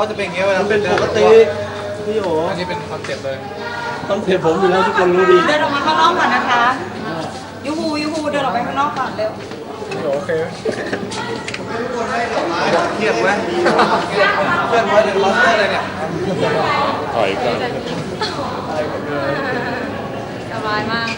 เขาจะเป็นอย่างเงี้ยเวลามันเป็นปกติพี่โออันนี้เป็นคอนเซ็ปต์เลยต้องเสียผมอยู่แล้วทุกคนรู้ดีเดินออกมาข้างนอกก่อนนะคะยูฮูยูฮูเดินออกไปข้างนอกก่อนเร็วโอเคเทียบไว้เทียบไว้เดี๋ยวล็อกเตอร์เลยเนี่ยถอยก่อนสบายมาก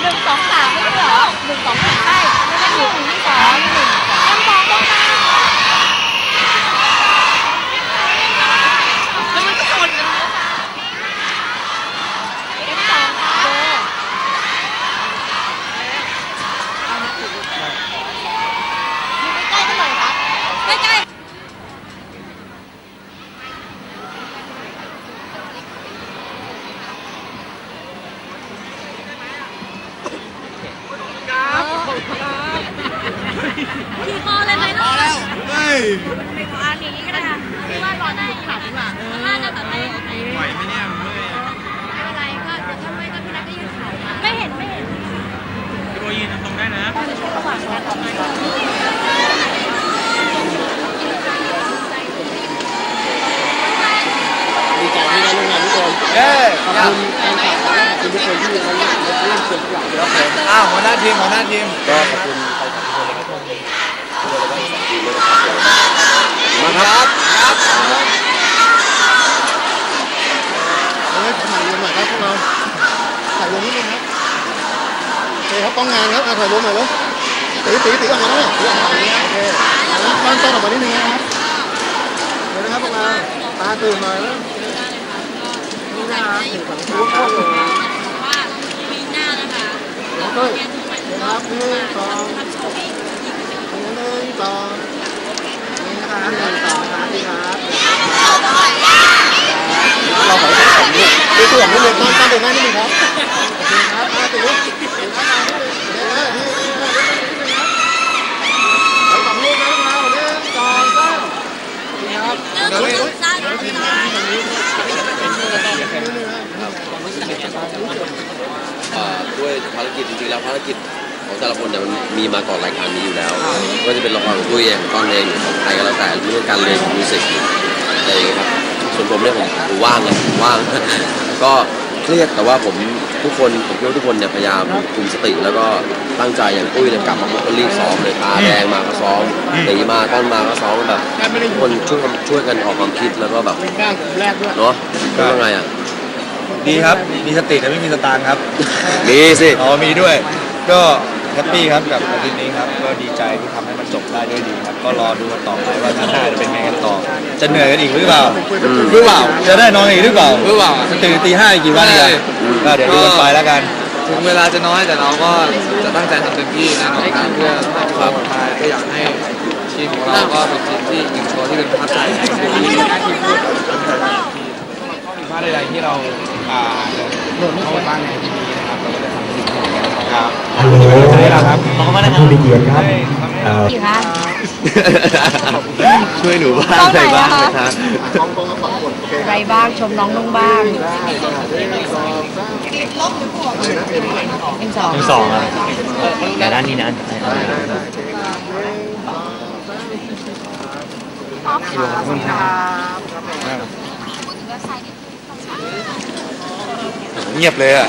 หนึ่งสองสามไม่ใช่เหรอหนึ่งสองสามใช่ไม่ใช่หนึ่งหนึ่งสองหนึ่งต้องมองต้องมาแล้วมันก็ชนกันเลยเลขสองค่ะเบอร์อยู่ใกล้ๆกันหน่อยครับใกล้ๆ พี่พอเลยไหมล่ะพอแล้วเฮ้ ยอันนี้ก็ได้ค่ะพี่ว่าก่อนได้ค่ะดีกว่าน่าจะแบบไม่ไหวไหมเนี่ยไม่เป็นไรก็เดี๋ยวถ้าไม่ก็พี่นัทก็ยืนถ่ายไม่เห็นไม่เห็นพี่โบยืนตรงได้นะช่วยระหว่างการทำงานดีใจที่ได้ร่วมงานทุกคนเอ้ขอบคุณแฟนคลับขอบคุณทุกคนที่เขาเล่นเล่นเสียงหลักแล้วอ้าวหัวหน้าทีมหัวหน้าทีมก็ขอบคุณแฟนคลับทุกคนแล้วก็ทุกคนมาครับ ครับเฮ้ยถ่ายรวมหน่อยครับพวกเรา ถ่ายรวมนิดนึงครับโอเคครับป้องงานครับอะถ่ายรวมหน่อยเลยตีตีตีออกมาแล้วเนี่ยตีออกมาแล้วโอเคต้นต้นออกมานิดนึงนะครับเดี๋ยวนะครับพวกเราตาตื่นหน่อยแล้วนี่นะครับถึงสองสามครับว่าปีหน้านะคะแล้วก็นะครับหนึ่งสองหนึ่งสอง เราขอให้สองนิดดูตัวนิดนึงตั้งตั้งเดินหน้านิดนึงครับคครับมาติ๋วติ๋วหน้ามานิดนึงเดี๋ยวนะนี่นี่นี่นี่ครับแล้วสองลูกเดี๋ยวเลยวสามทีมงานทีมนี้เป็นช่วยกันต่อนิดนึงนะครับความรู้สึกในการรู้สึกเอ่อด้วยภารกิจจริงๆแล้วภารกิจ ของแต่ละคนเนี่ยมันมีมาก่อนรายการนี้อยู่แล้วก็จะเป็นละครของตุ้ยเองของก้อนเองของใครก็แล้วแต่เรื่องการเรียนมิวสิกอะไรอย่างเงี้ยครับส่วนผมเนี่ยผมผมว่างเลยผมว่าง ก็เครียดแต่ว่าผมทุกคนผมคิดว่าทุกคนเนี่ยพยายามคุมสติแล้วก็ตั้งใจอย่างตุ้ยเนี่ยกลับมาปุ๊บก็รีบซ้อมเลยตาแดงมาก็ซ้อมตีมาต้อนมาก็ซ้อมแบบทุกคนช่วยกันช่วยกันออกความคิดแล้วก็แบบแรกแรกด้วยเนาะเป็นยังไงอะดีครับ มีสติแต่ไม่มีสตางค์ครับ มีสิ อ๋อมีด้วย ก็ แฮปปี้ครับกับอาทิตย์นี้ครับก็ดีใจที่ทำให้มันจบได้ด้วยดีครับก็รอดูกันต่อไปว่าท่านหน้าจะเป็นไงกันต่อ จะเหนื่อยกันอีกหรือเปล่าหรือเปล่าจะได้นอนอีกหรือเปล่าหรือเปล่าจะตื่นตีห้าอีกกี่วันอีกอะก็เดี๋ยวดูกันไปแล้วกันถึงเวลาจะน้อยแต่เราก็จะตั้งใจทำเต็มที่แน่นอนครับเพื่อความปลอดภัยก็อยากให้ทีมของเราก็เป็นทีมที่ยิงโชว์ที่เป็นประทับใจให้ทุกคนพลาดใดๆที่เราอ่าเข้าบ้านในที่นี้นะครับเราก็จะทำสิ่งที่ดี ครับใช่แล้วครับขอบคุณนะครับ ผู้เกียรติครับกี่คะช่วยหนูบ้างอะไรบ้างนะครับกองกองกระป๋องกดโอเคไรบ้างชมน้องนุ่งบ้างหนึ่งสองสามเอ็มสองทั้งสองอะแต่ด้านนี้นะเงียบเลยอะ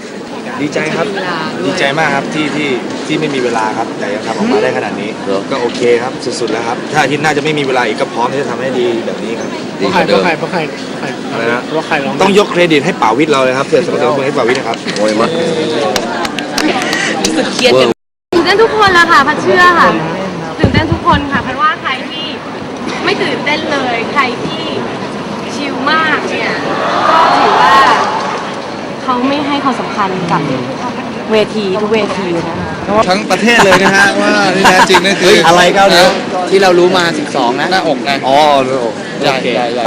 ดีใจครับ ดีใจมากครับที่ที่ที่ไม่มีเวลาครับ แต่ยังทำออกมาได้ขนาดนี้เหรอก็โอเคครับสุดๆแล้วครับ ถ้าอาทิตย์หน้าจะไม่มีเวลาอีกก็พร้อมที่จะทำให้ดีแบบนี้ครับดีเพราะใครกว่าเพเดิราะมใครเพราะใครใครอะไรนะเพราะใครร้องต้องยกเครดิตให้ป่าวิทย์เราเลยครับเสียสมเด็จมือให้ป่าวิทย์นะครับโอ้ยมาตื่นเต้นทุกคนแล้วค่ะพัดเชื่อค่ะตื่นเต้นทุกคนค่ะเพราะว่าใครที่ไม่ตื่นเต้นเลยใครที่ชิลมากเนี่ยก็ถือว่า เขาไม่ให้ความสำคัญกับเวทีทุกเวทีนะคะทั้งประเทศเลยนะฮะ ว่าที่แท้จริงนั่นคืออะไรก้าวเดียวที่เรารู้มา 12 นะ หน้าอกไงอ๋อรู้โอใหญ่ใหญ่ใหญ่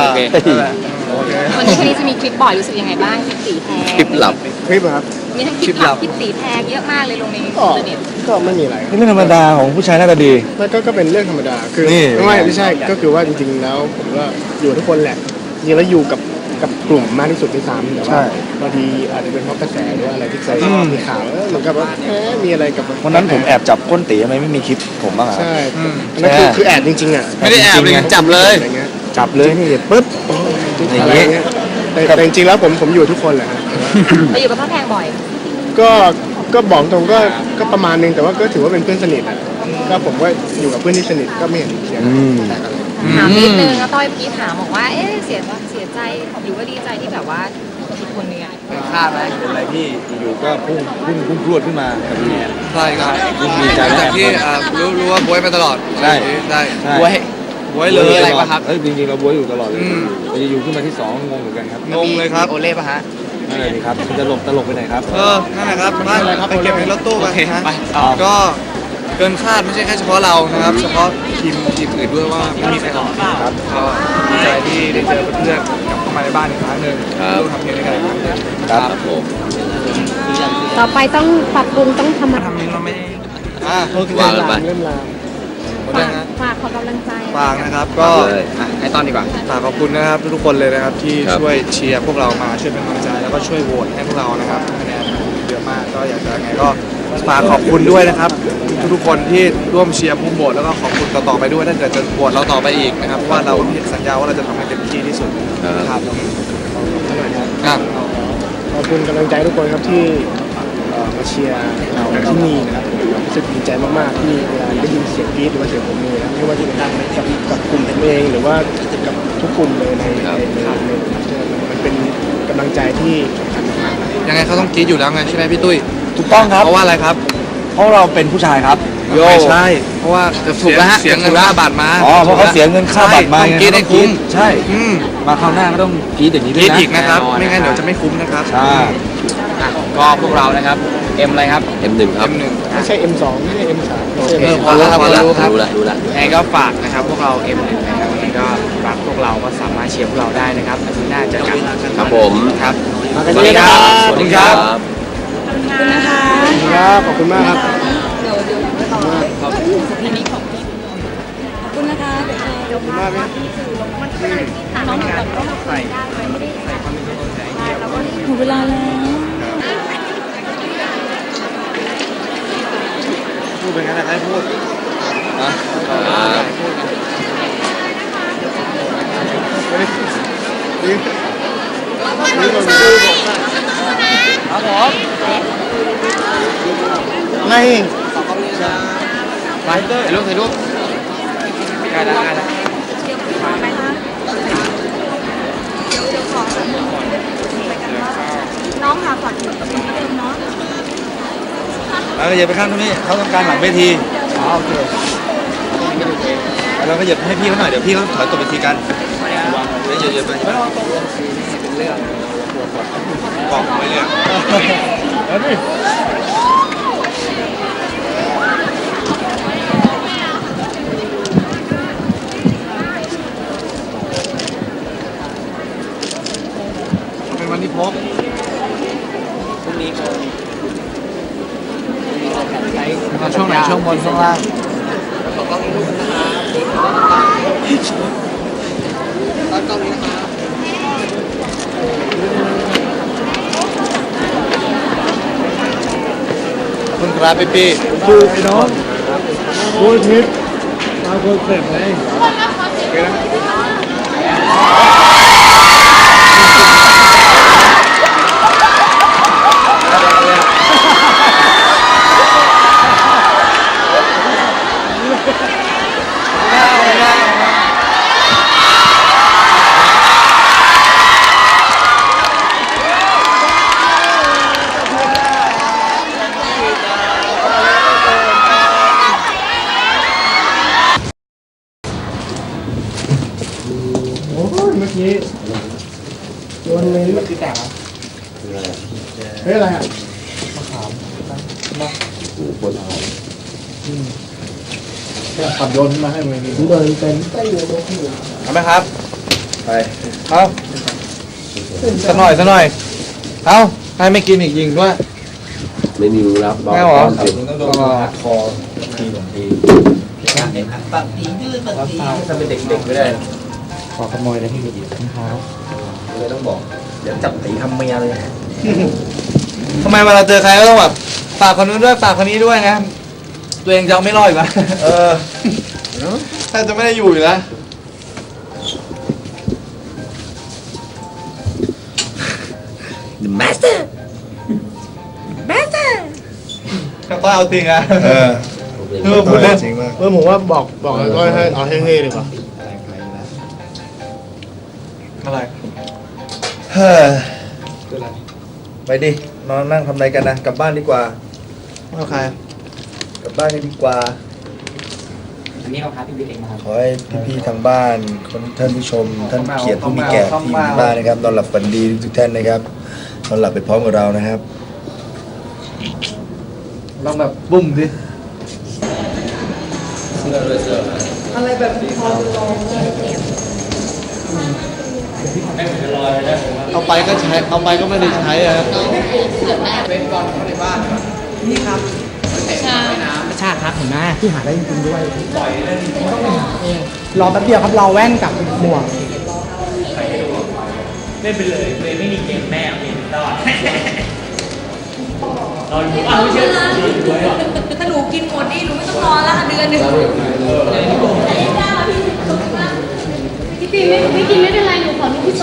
โอเคนั่นแหละโอเควันนี้คืนนี้จะมีคลิปบ่อยรู้สึกยังไงบ้างคลิปตีแพรคลิปหลับคลิปอะครับมีทั้งคลิปหลับคลิปตีแพรเยอะมากเลยลงในอินก็เทอร์เน็ตก็ไม่มีอะไรครับนี่ไม่ธรรมดาของผู้ชายหน้าตาดีมันก็ก็เป็นเรื่องธรรมดาคือนี่ไม่ไม่ไม่ใช่ก็คือว่าจริงๆแล้วผมก็อยู่กับทุกคนแหละจริงๆแล้วอยู่กับ กับกลุ่มมากที่สุดด้วยซ้ำแต่ว่าบางทีอาจจะเป็นเพราะกระแสหรืออะไรที่เคยมีข่าวเออเหมือนกับว่าเอ๊ะมีอะไรกับวันนั้นผมแอบจับก้นตีทำไมไม่มีคลิปผมบ้างอะใช่อืมอันนั่นคือคือแอบจริงๆอะไม่ได้แอบเลยจับเลยอะไรเงี้ยจับเลยนี่ปุ๊บโอ้ยอย่างอะไรงี้เงี้ยแต่แต่จริงๆแล้วผมผมอยู่กับทุกคนแหละฮะไปอยู่กับพ่อแพงบ่อย ก็ก็บอกตรงก็ก็ประมาณนึงแต่ว่าก็ถือว่าเป็นเพื่อนสนิทอะก็ผมว่าอยู่กับเพื่อนที่สนิทก็ไม่เห็นเสียอืมแปลกอะไร ถามนิดนึงแล้วต้อยเมื่อกี้ถามบอกว่า เอ๊ะเสียเสียใจหรือว่าดีใจที่แบบว่าอีกคนนึงอะคาดไหมเป็นอะไรที่อยู่ก็พุ่งพุ่งพุ่งพรวดขึ้นมากับพี่ ใช่ครับดีใจจากที่อ่ารู้รู้ว่าบวยมาตลอดใช่ ใช่บวยบวยเลยอะไรครับ เอ้ยจริงๆเราบวยอยู่ตลอดเลยอืม แต่อยู่ๆขึ้นมาที่สองงงเหมือนกันครับงงเลยครับโอเล่ป่ะฮะนั่นเลยดิครับจะหลบตลกไปไหนครับ เออนั่นแหละครับมาไปเก็บในรถตู้ไปฮะ ไปต่อ ก็ เกินคาดไม่ใช่แค่เฉพาะเรานะครับ เฉพาะทีมทีมอื่นด้วยว่าไม่มีใครหลอกครับก็ดีใจที่ได้เจอเพื่อนๆกลับเข้ามาในบ้านอีกครั้งหนึ่งครับ ร่วมทำเพลงด้วยกันอีกครั้งหนึ่งครับผมต่อไปต้องปรับปรุงต้องทำอะไรทำนี้เราไม่อ่าโอเคว่ากันไปเริ่มลาปังฮะฝากขอกำลังใจฝากนะครับก็เลยอะให้ต้อนดีกว่า ฝากขอบคุณนะครับทุกๆคนเลยนะครับที่ครับ ช่วยเชียร์พวกเรามาช่วยเป็นกำลังใจแล้วก็ช่วยโหวตให้พวกเรานะครับคะแนนเยอะมากก็อยากจะยังไงก็ฝากขอบคุณด้วยนะครับ ทุกๆคนที่ร่วมเชียร์พุ่มโหวตแล้วก็ขอบคุณต่อๆไปด้วยถ้าเกิดจะโหวตเราต่อไปอีกนะครับเพราะว่าเราสัญญาว่าเราจะทำให้เต็มที่ที่สุดนะครับอะขอบคุณกำลังใจทุกคนครับที่เอ่อมาเชียร์เราที่นี่นะครับรู้สึกดีใจมากๆที่เวลาได้ยินเสียงกรี๊ดหรือว่าเสียงผมมือนะไม่ว่าจะเป็นกับกับกลุ่มผมเองหรือว่ากับทุกกลุ่มเลยในในในในมันเป็นกำลังใจที่สำคัญมากๆยังไงเขาต้องกรีดอยู่แล้วไงใช่ไหมพี่ตุ้ยถูกต้องครับเพราะว่าอะไรครับ เพราะเราเป็นผู้ชายครับไม่ใช่ เพราะว่าถูกแล้วฮะเสียเงินค่าบัตรมาอ๋อเพราะเขาเสียเงินค่าบัตรมาใช่ต้องกรีดให้คุ้มใช่ อืมมาคราวหน้าก็ต้องกรีดอย่างนี้กด้รีวยดนะอีกนะครับ แน่นอน ไม่งั้นนะครับเดี๋ยวจะไม่คุ้มนะครับใช่ อะก็พวกเรานะครับเอ็มอะไรครับ M1 ครับ M1 ไม่ใช่ M2 ไม่ใช่ M3 ไม่ใช่เออ M3 พอแล้วพอละรู้ครับรู้ละรู้ละ ยังไงก็ฝากนะครับพวกเราเอ็มนะครับวันนี้ก็รักพวกเราก็สามารถเชียร์พวกเราได้นะครับอาทิตย์หน้าเจอกันครับผมครับมากันเยอะนะครับ สวัสดีครับ ครับขอบคุณมากครับเดี๋ยวเดี๋ยวไปต่อพี่นิกของพี่ขอบคุณนะคะเดี๋ยวเดี๋ยวมากไหมน้องแบบต้องใส่ไม่ได้ใส่เราก็ถึงเวลาแล้วพูดเป็นงั้นนะให้พูด ไงไปถ่ายรูปถ่ายรูปใกล้แล้วใกล้แล้วน้องค่ะฝากถึงกับพี่เดิมเนาะแล้วก็อย่าไปข้างตรงนี้เขาต้องการหลังเวทีอ๋อโอเคเราก็อย่าให้พี่เขาหน่อยเดี๋ยวพี่เขาถอยตกเวทีกันเดี๋ยวอย่าไปอย่าไป บอกไม่เรื่องเป็นวันที่พบช่วงไหนช่วงบนช่วงล่างขอบคุ ณครับพี่ปี้คือไอ้น้องโค้ชทิพย์มาโค้ชเสร็จเลย ขับโยนขึ้นมาให้มือเอาไหมครับ ไปเอาสักหน่อยสักหน่อย เอาให้ไม่กินอีกยิงด้วย ไม่มีรับไม่เอาเหรอติดต้องโดนคอทีสองทีถ้าเป็นเด็กๆไม่ได้ขอขโมยเลยพี่รองเท้าเลยต้องบอก เดี๋ยวจับตีทำเมียเลย ทำไมเวลาเจอใครก็ต้องแบบฝากคนนู้นด้วยฝากคนนี้ด้วยนะ ตัวเองจะเอาไม่รอดอีกแล้วเออถ้าจะไม่ได้อยู่อยู่แล้ว master master ก็เอาจริงอะเออเออพูดเล่นจริงมากเออผมว่าบอกบอกเลยก็ให้เอาให้เฮ่ดีกว่าอะไรเฮ้ยไปดิ นอนนั่งทำอะไรกันนะกลับบ้านดีกว่าเอาใครกลับบ้านกันดีกว่าอันนี้เราพาพี่วิทย์เองมาครับ ขอให้พี่ๆทางบ้านคนท่านผู้ชม ท่านเกียรติผู้มีแก่ที่อยู่บ้านนะครับนอนหลับฝันดีทุกท่านนะครับนอนหลับไปพร้อมกับเรานะครับ ลองแบบบุ้มดิอะไรแบบพอจะลอยไม่เอา ไปก็ใช้เอาไปก็ไม่ได้ใช้อะครับชาครับเห็นไหมพี่หาได้จริงๆด้วยปล่อยเล่นต้องไปหาเองรอแป๊บเดียวครับรอแว่นกับหมวกถ้าหนูกินหมดนี่หนูไม่ต้องรอละเดือนหนึ่งพี่ปีไม่ไม่กินไม่เป็นไรหนูขอลูกพี่โต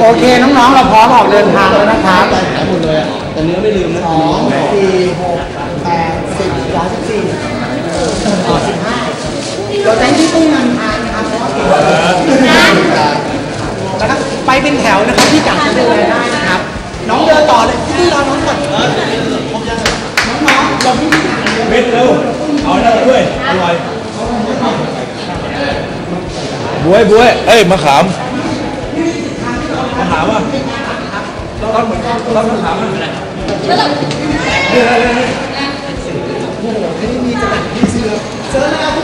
โอเคน้องๆ เราพร้อมออกเดินทางแล้วนะครับหายหมดเลยอะแต่เนื้อไม่ลืมนะสองสี่หกแปดสิบร้อยสิบสี่ต่อสิบห้าเราใช้ที่ตู้นำทางนะครับแล้วก็ไปเป็นแถวนะครับที่จับจะเดินได้นะครับ น้องเดินต่อเลยพี่รอน้องก่อนน้องๆเราพี่เม็ดเร็วเอาได้ด้วยอร่อยบวยบวยเอ้ยมะขาม ถามอ่าต้นเหมือนต้นมะขามอะเจอแล้วทุกคนเดิน